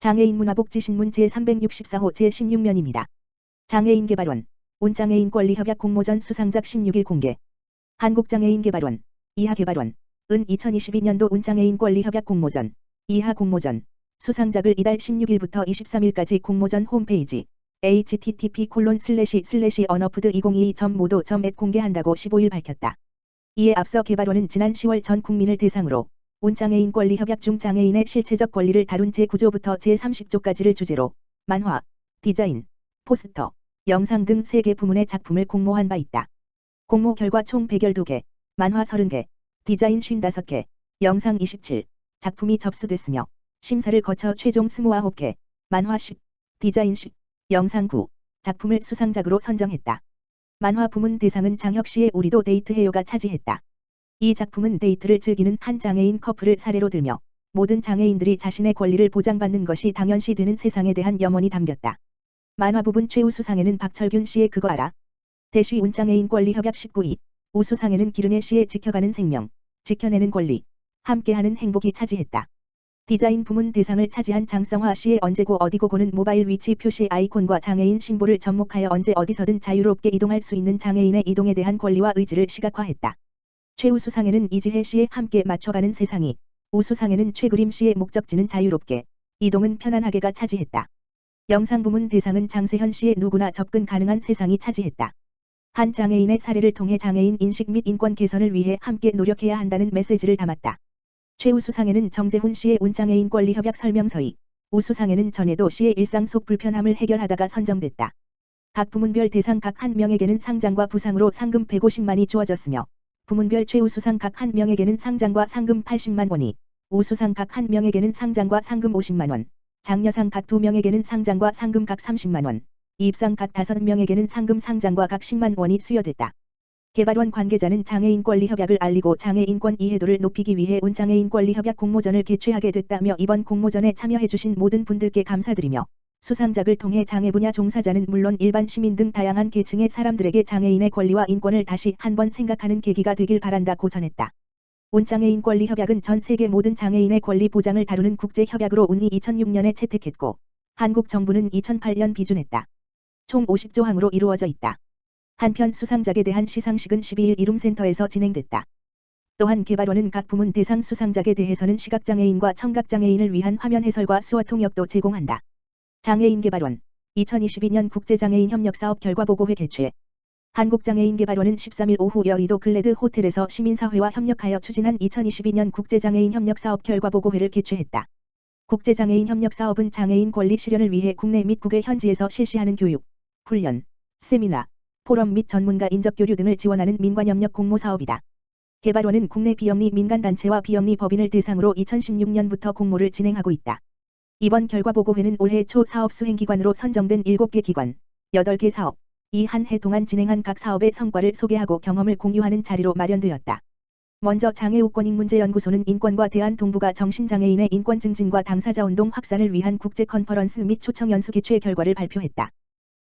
장애인 문화복지신문 제364호 제16면입니다. 장애인 개발원, 온장애인 권리협약 공모전 수상작 16일 공개. 한국장애인 개발원, 이하 개발원, 은 2022년도 온장애인 권리협약 공모전, 이하 공모전, 수상작을 이달 16일부터 23일까지 공모전 홈페이지 http 콜론 슬래시 슬래시 언어푸드 2022.모도.at 공개한다고 15일 밝혔다. 이에 앞서 개발원은 지난 10월 전 국민을 대상으로 온장애인 권리 협약 중 장애인의 실체적 권리를 다룬 제9조부터 제30조까지를 주제로 만화, 디자인, 포스터, 영상 등 3개 부문의 작품을 공모한 바 있다. 공모 결과 총 112개, 만화 30개, 디자인 55개, 영상 27, 작품이 접수됐으며 심사를 거쳐 최종 29개, 만화 10, 디자인 10, 영상 9, 작품을 수상작으로 선정했다. 만화 부문 대상은 장혁 씨의 우리도 데이트해요가 차지했다. 이 작품은 데이트를 즐기는 한 장애인 커플을 사례로 들며 모든 장애인들이 자신의 권리를 보장받는 것이 당연시 되는 세상에 대한 염원이 담겼다. 만화 부분 최우수상에는 박철균 씨의 그거 알아? 대쉬 운장애인 권리협약 19위, 우수상에는 기른혜 씨의 지켜가는 생명, 지켜내는 권리, 함께하는 행복이 차지했다. 디자인 부문 대상을 차지한 장성화 씨의 언제고 어디고고는 모바일 위치 표시 아이콘과 장애인 심볼을 접목하여 언제 어디서든 자유롭게 이동할 수 있는 장애인의 이동에 대한 권리와 의지를 시각화했다. 최우수상에는 이지혜 씨의 함께 맞춰가는 세상이, 우수상에는 최그림 씨의 목적지는 자유롭게, 이동은 편안하게가 차지했다. 영상 부문 대상은 장세현 씨의 누구나 접근 가능한 세상이 차지했다. 한 장애인의 사례를 통해 장애인 인식 및 인권 개선을 위해 함께 노력해야 한다는 메시지를 담았다. 최우수상에는 정재훈 씨의 운장애인 권리협약 설명서이, 우수상에는 전해도 씨의 일상 속 불편함을 해결하다가 선정됐다. 각 부문별 대상 각 한 명에게는 상장과 부상으로 상금 150만이 주어졌으며 부문별 최우수상 각 한 명에게는 상장과 상금 80만 원이, 우수상 각 한 명에게는 상장과 상금 50만 원, 장려상 각 두 명에게는 상장과 상금 각 30만 원, 입상 각 다섯 명에게는 상금 상장과 각 10만 원이 수여됐다. 개발원 관계자는 장애인 권리 협약을 알리고 장애인 권 이해도를 높이기 위해 온 장애인 권리 협약 공모전을 개최하게 됐다며 이번 공모전에 참여해주신 모든 분들께 감사드리며 수상작을 통해 장애 분야 종사자는 물론 일반 시민 등 다양한 계층의 사람들에게 장애인의 권리와 인권을 다시 한번 생각하는 계기가 되길 바란다고 전했다. 온장애인 권리 협약은 전 세계 모든 장애인의 권리 보장을 다루는 국제 협약으로 운이 2006년에 채택했고 한국 정부는 2008년 비준했다. 총 50조 항으로 이루어져 있다. 한편 수상작에 대한 시상식은 12일 이룸센터에서 진행됐다. 또한 개발원은 각 부문 대상 수상작에 대해서는 시각장애인과 청각장애인을 위한 화면 해설과 수어 통역도 제공한다. 장애인 개발원 2022년 국제장애인 협력사업 결과보고회 개최 한국장애인 개발원은 13일 오후 여의도 글래드 호텔에서 시민사회와 협력하여 추진한 2022년 국제장애인 협력사업 결과보고회를 개최했다. 국제장애인 협력사업은 장애인 권리 실현을 위해 국내 및 국외 현지에서 실시하는 교육, 훈련, 세미나, 포럼 및 전문가 인적 교류 등을 지원하는 민관협력 공모 사업이다. 개발원은 국내 비영리 민간단체와 비영리 법인을 대상으로 2016년부터 공모를 진행하고 있다. 이번 결과보고회는 올해 초 사업 수행기관으로 선정된 7개 기관, 8개 사업, 이 한 해 동안 진행한 각 사업의 성과를 소개하고 경험을 공유하는 자리로 마련되었다. 먼저 장애우권익문제연구소는 인권과 대한동부가 정신장애인의 인권 증진과 당사자 운동 확산을 위한 국제 컨퍼런스 및 초청연수 개최 결과를 발표했다.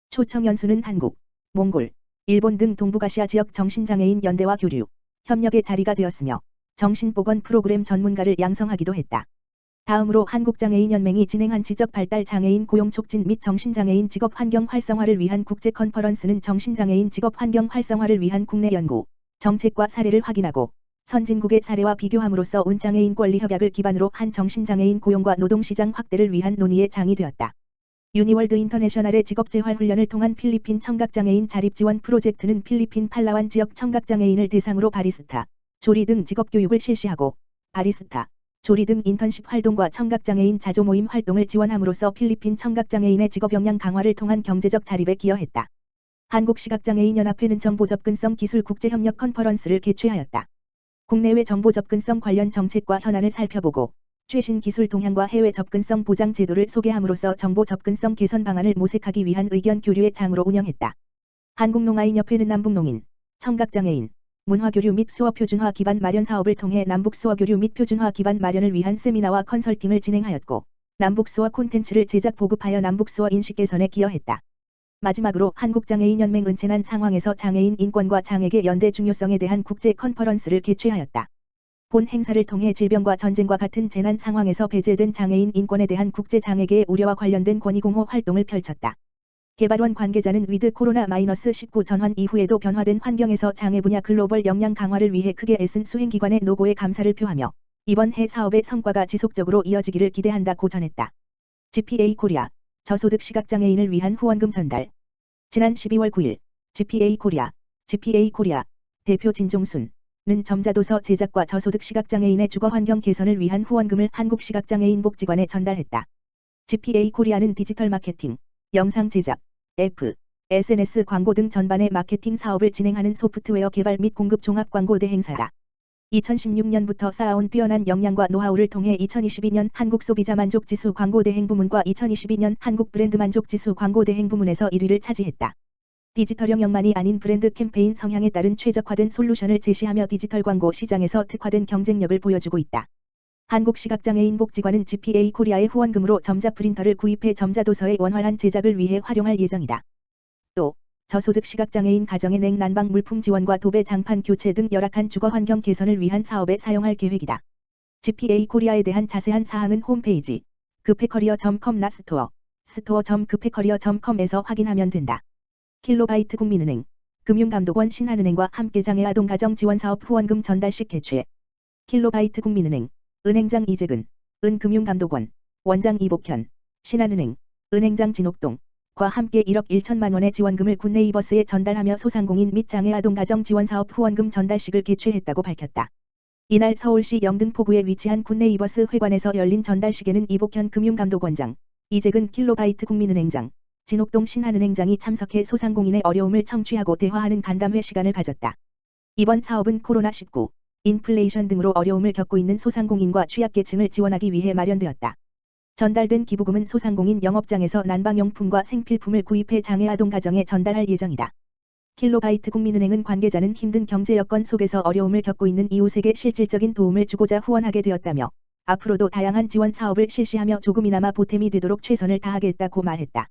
초청연수는 한국, 몽골, 일본 등 동북아시아 지역 정신장애인 연대와 교류, 협력의 자리가 되었으며 정신보건 프로그램 전문가를 양성하기도 했다. 다음으로 한국장애인연맹이 진행한 지적 발달 장애인 고용 촉진 및 정신장애인 직업 환경 활성화를 위한 국제 컨퍼런스는 정신장애인 직업 환경 활성화를 위한 국내 연구, 정책과 사례를 확인하고 선진국의 사례와 비교함으로써 온장애인 권리 협약을 기반으로 한 정신장애인 고용과 노동시장 확대를 위한 논의의 장이 되었다. 유니월드 인터내셔널의 직업재활 훈련을 통한 필리핀 청각장애인 자립지원 프로젝트는 필리핀 팔라완 지역 청각장애인을 대상으로 바리스타, 조리 등 직업교육을 실시하고 바리스타, 조리 등 인턴십 활동과 청각장애인 자조 모임 활동을 지원함으로써 필리핀 청각장애인의 직업 역량 강화를 통한 경제적 자립에 기여했다. 한국시각장애인연합회는 정보접근성 기술 국제협력 컨퍼런스를 개최하였다. 국내외 정보접근성 관련 정책과 현안을 살펴보고 최신 기술 동향과 해외 접근성 보장 제도를 소개함으로써 정보 접근성 개선 방안을 모색하기 위한 의견 교류의 장으로 운영했다. 한국농아인협회는 남북농인, 청각장애인, 문화교류 및 수어 표준화 기반 마련 사업을 통해 남북 수어 교류 및 표준화 기반 마련을 위한 세미나와 컨설팅을 진행하였고 남북 수어 콘텐츠를 제작 보급하여 남북 수어 인식 개선에 기여했다. 마지막으로 한국장애인연맹 은채난 상황에서 장애인 인권과 장애계 연대 중요성에 대한 국제 컨퍼런스를 개최하였다. 본 행사를 통해 질병과 전쟁과 같은 재난 상황에서 배제된 장애인 인권에 대한 국제 장애계의 우려와 관련된 권익옹호 활동을 펼쳤다. 개발원 관계자는 위드 코로나-19 전환 이후에도 변화된 환경에서 장애 분야 글로벌 역량 강화를 위해 크게 애쓴 수행기관의 노고에 감사를 표하며 이번 해 사업의 성과가 지속적으로 이어지기를 기대한다고 전했다. GPA 코리아 저소득 시각장애인을 위한 후원금 전달 지난 12월 9일 GPA 코리아 GPA 코리아 대표 진종순 는 점자도서 제작과 저소득 시각장애인의 주거 환경 개선을 위한 후원금을 한국시각장애인 복지관에 전달했다. GPA 코리아는 디지털 마케팅, 영상 제작, F, SNS 광고 등 전반의 마케팅 사업을 진행하는 소프트웨어 개발 및 공급 종합 광고 대행사다. 2016년부터 쌓아온 뛰어난 역량과 노하우를 통해 2022년 한국 소비자 만족 지수 광고 대행 부문과 2022년 한국 브랜드 만족 지수 광고 대행 부문에서 1위를 차지했다. 디지털 영역만이 아닌 브랜드 캠페인 성향에 따른 최적화된 솔루션을 제시하며 디지털 광고 시장에서 특화된 경쟁력을 보여주고 있다. 한국시각장애인 복지관은 GPA 코리아의 후원금으로 점자 프린터를 구입해 점자 도서의 원활한 제작을 위해 활용할 예정이다. 또 저소득 시각장애인 가정의 냉난방 물품 지원과 도배 장판 교체 등 열악한 주거 환경 개선을 위한 사업에 사용할 계획이다. GPA 코리아에 대한 자세한 사항은 홈페이지 급해커리어.com나 스토어 스토어.급해커리어.com에서 확인하면 된다. 킬로바이트 국민은행 금융감독원 신한은행과 함께 장애 아동 가정 지원 사업 후원금 전달식 개최 킬로바이트 국민은행 은행장 이재근 은금융감독원 원장 이복현 신한은행 은행장 진옥동 과 함께 1억 1천만 원의 지원금을 굿네이버스에 전달하며 소상공인 및 장애 아동 가정 지원 사업 후원금 전달식을 개최했다고 밝혔다. 이날 서울시 영등포구에 위치한 굿네이버스 회관에서 열린 전달식에는 이복현 금융감독원장, 이재근 킬로바이트 국민은행장, 진옥동 신한은행장이 참석해 소상공인의 어려움을 청취하고 대화하는 간담회 시간을 가졌다. 이번 사업은 코로나19, 인플레이션 등으로 어려움을 겪고 있는 소상공인과 취약계층을 지원하기 위해 마련되었다. 전달된 기부금은 소상공인 영업장에서 난방용품과 생필품을 구입해 장애 아동 가정에 전달할 예정이다. 킬로바이트 국민은행은 관계자는 힘든 경제 여건 속에서 어려움을 겪고 있는 이웃에게 실질적인 도움을 주고자 후원하게 되었다며 앞으로도 다양한 지원 사업을 실시하며 조금이나마 보탬이 되도록 최선을 다하겠다고 말했다.